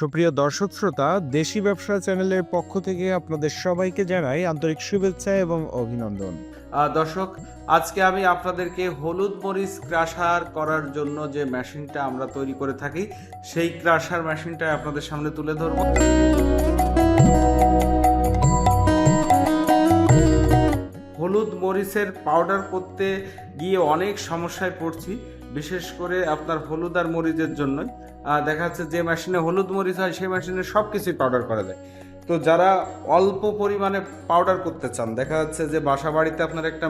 সুপ্রিয় দর্শক শ্রোতা, দেশি ব্যবসা চ্যানেলের পক্ষ থেকে আপনাদের সবাইকে জানাই আন্তরিক শুভেচ্ছা এবং অভিনন্দন। দর্শক, আজকে আমি আপনাদেরকে হলুদ মরিচ ক্রাশার করার জন্য যে মেশিনটা আমরা তৈরি করে থাকি, সেই ক্রাশার মেশিনটা আপনাদের সামনে তুলে ধরবো। হলুদ মরিচের পাউডার করতে গিয়ে অনেক সমস্যায় পড়ছি। বিশেষ করে আপনার হলুদ আর মরিচের জন্যই। দেখা যাচ্ছে যে মেশিনে হলুদ, মরিচ হয়, সেই মেশিনে সব কিছুই পাউডার করা যায়। তো যারা অল্প পরিমাণে পাউডার করতে চান, দেখা যাচ্ছে যে বাসা বাড়িতে আপনার একটা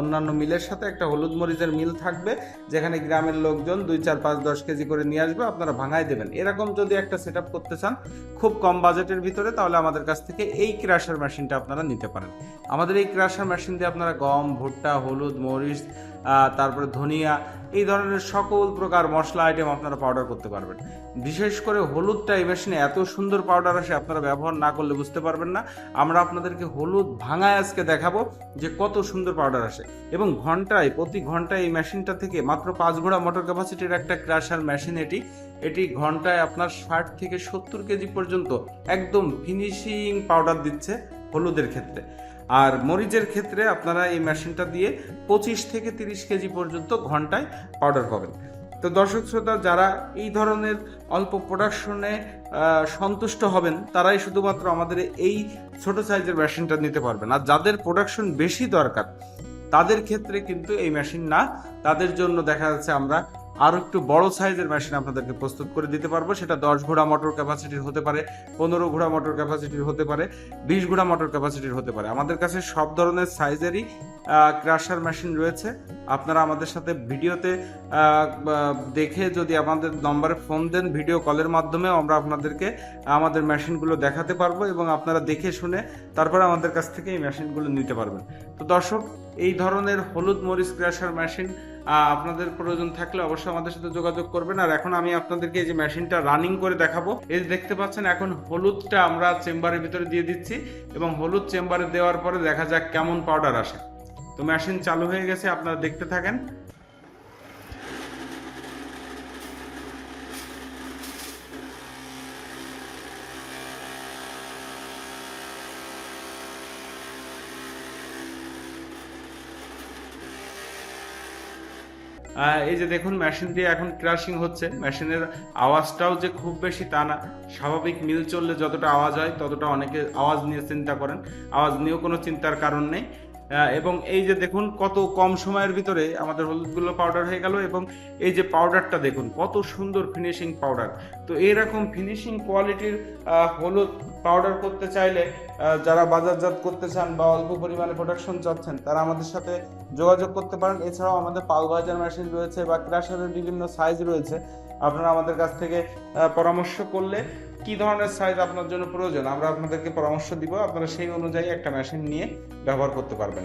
অন্যান্য মিলের সাথে একটা হলুদ, মরিচের মিল থাকবে, যেখানে গ্রামের লোকজন দুই, চার, পাঁচ, দশ কেজি করে নিয়ে আসবে, আপনারা ভাঙায় দেবেন। এরকম যদি একটা সেট করতে চান, খুব কম বাজেটের ভিতরে, তাহলে আমাদের কাছ থেকে এই ক্রাশার মেশিনটা আপনারা নিতে পারেন। আমাদের এই ক্রাশার মেশিন দিয়ে আপনারা গম, ভুট্টা, হলুদ, মরিচ তারপরে ধনিয়া, এই ধরনের সকল প্রকার মশলা আইটেম আপনারা পাউডার করতে পারবেন। বিশেষ করে হলুদটা এই মেশিনে এত সুন্দর পাউডার আসে, আপনারা ব্যবহার না করলে বুঝতে পারবেন না। আমরা আপনাদেরকে হলুদ ভাঙায় আজকে দেখাবো যে কত সুন্দর পাউডার আসে। এবং ঘন্টায়, প্রতি ঘন্টায় এই মেশিনটা থেকে মাত্র পাঁচ ঘোড়া মোটর ক্যাপাসিটির একটা ক্রাশার মেশিন এটি। এটি ঘন্টায় আপনার ষাট থেকে সত্তর কেজি পর্যন্ত একদম ফিনিশিং পাউডার দিচ্ছে হলুদের ক্ষেত্রে। আর মরিচের ক্ষেত্রে আপনারা এই মেশিনটা দিয়ে পঁচিশ থেকে তিরিশ কেজি পর্যন্ত ঘন্টায় পাউডার পাবেন। তো দর্শক শ্রোতা, যারা এই ধরনের অল্প প্রোডাকশনে সন্তুষ্ট হবেন, তারাই শুধুমাত্র আমাদের এই ছোট সাইজের মেশিনটা নিতে পারবেন। আর যাদের প্রোডাকশন বেশি দরকার, তাদের ক্ষেত্রে কিন্তু এই মেশিন না। তাদের জন্য দেখা যাচ্ছে আমরা আরও একটু বড় সাইজের মেশিন আপনাদেরকে প্রস্তুত করে দিতে পারব। সেটা দশ ঘোড়া মোটর ক্যাপাসিটির হতে পারে, পনেরো ঘোড়া মোটর ক্যাপাসিটির হতে পারে, বিশ ঘোড়া মোটর ক্যাপাসিটির হতে পারে। আমাদের কাছে সব ধরনের সাইজেরই ক্রাশার মেশিন রয়েছে। আপনারা আমাদের সাথে ভিডিওতে দেখে যদি আমাদের নম্বরে ফোন দেন ভিডিও কলের মাধ্যমে আমরা আপনাদেরকে আমাদের মেশিনগুলো দেখাতে পারব এবং আপনারা দেখে শুনে তারপরে আমাদের কাছ থেকে এই মেশিনগুলো নিতে পারবেন। তো দর্শক, এই ধরনের হলুদ মরিচ ক্রাশার মেশিন আপনাদের প্রয়োজন থাকলে অবশ্যই আমাদের সাথে যোগাযোগ করবেন। আর এখন আমি আপনাদেরকে এই যে মেশিনটা রানিং করে দেখাবো। এই যে দেখতে পাচ্ছেন, এখন হলুদটা আমরা চেম্বারের ভিতরে দিয়ে দিচ্ছি এবং হলুদ চেম্বারে দেওয়ার পরে দেখা যাক কেমন পাউডার আসে। তো মেশিন চালু হয়ে গেছে, আপনারা দেখতে থাকেন। এই যে দেখুন মেশিন দিয়ে এখন ক্রাশিং হচ্ছে। মেশিনের আওয়াজটাও যে খুব বেশি তা না। স্বাভাবিক মিল চললে যতটা আওয়াজ হয়, ততটা অনেকে আওয়াজ নিয়ে চিন্তা করেন। আওয়াজ নিয়েও কোনো চিন্তার কারণ নেই। এবং এই যে দেখুন, কত কম সময়ের ভিতরে আমাদের হলুদগুলো পাউডার হয়ে গেল এবং এই যে পাউডারটা দেখুন, কত সুন্দর ফিনিশিং পাউডার তো এরকম ফিনিশিং কোয়ালিটির হলুদ পাউডার করতে চাইলে যারা বাজারজাত করতে চান বা অল্প পরিমাণে প্রোডাকশন চাচ্ছেন, তারা আমাদের সাথে যোগাযোগ করতে পারেন। এছাড়াও আমাদের পালভাইজার মেশিন রয়েছে বা ক্রাশারের বিভিন্ন সাইজ রয়েছে। আপনারা আমাদের কাছ থেকে পরামর্শ করলে কি ধরনের সাইজ আপনার জন্য প্রয়োজন, আমরা আপনাদেরকে পরামর্শ দিব। আপনারা সেই অনুযায়ী একটা মেশিন নিয়ে ব্যবহার করতে পারবেন।